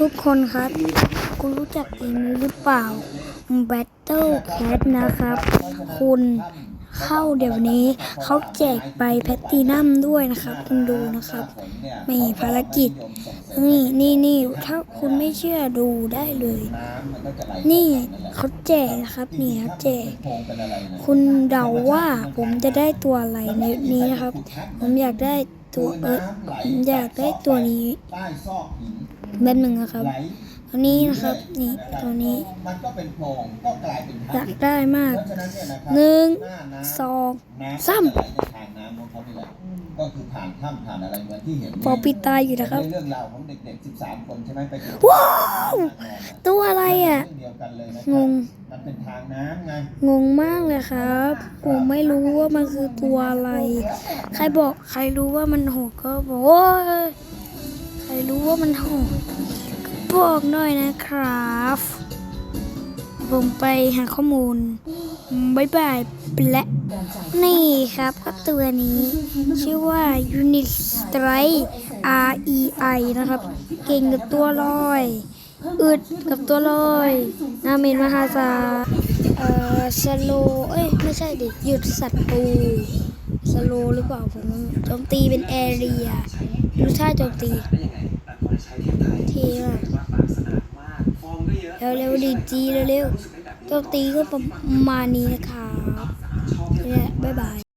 ทุกคนครับ คุณรู้จักเกมนี้หรือเปล่า Battle Cat นะครับ คุณ เข้าเดี๋ยวนี้เขาแจกไปแพตตินัมด้วยนะครับ คุณดูนะครับมีภารกิจ นี่นี่นี่ถ้าคุณไม่เชื่อดูได้เลย นี่เขาแจกนะครับนี่ครับแจก คุณเดาว่าผมจะได้ตัวอะไรในนี้นะครับ ผมอยากได้ตัวเออผมอยากได้ตัวนี้ใต้ซอกหินแบบหนึ่งนะครับ ตัวนี้นะครับ นี่ตัวนี้มันก็เป็นโพรงก็กลายเป็นอยากได้มากเพราะฉะนั้นเนี่ยนะครับหนึ่งหน้าน้ำสองน้ำสามก็จะไหลในทางน้ำของเขานี่แหละก็คือผ่านถ้ำผ่านอะไรเหมือนที่เห็นพอปิดตาอยู่นะครับในเรื่องราวของเด็กๆ 13 คนใช่ไหมไปเจอว้าวตัวอะไรอะเรื่องเดียวกันเลยนะคงรับงมันเป็นทางน้ำไงงงมากเลยครับ ผมไม่รู้ว่ามันคือตัวอะไร ใครบอกใครรู้ว่ามันโหดก็บอกโอ้ยใครรู้ว่ามันโหดก็ บอกหน่อยนะครับ ผมไปหาข้อมูลบายบายและนี่ครับก็ตัวนี้ ชื่อว่า Unit Strike R E I นะครับ เก่งกับตัวลอย อึดกับตัวลอยนาเมนมหาศาลเอ่อสโลเอ้ย ไม่ใช่ดิ หยุดศัตรูสโลหรือเปล่าผมโจมตีเป็นแอเรียดูท่าโจมตีเท่มาก เร็วๆดีจีเร็วๆโจมตีก็ประมาณนี้นะครับเนี่ยบ๊ายบาย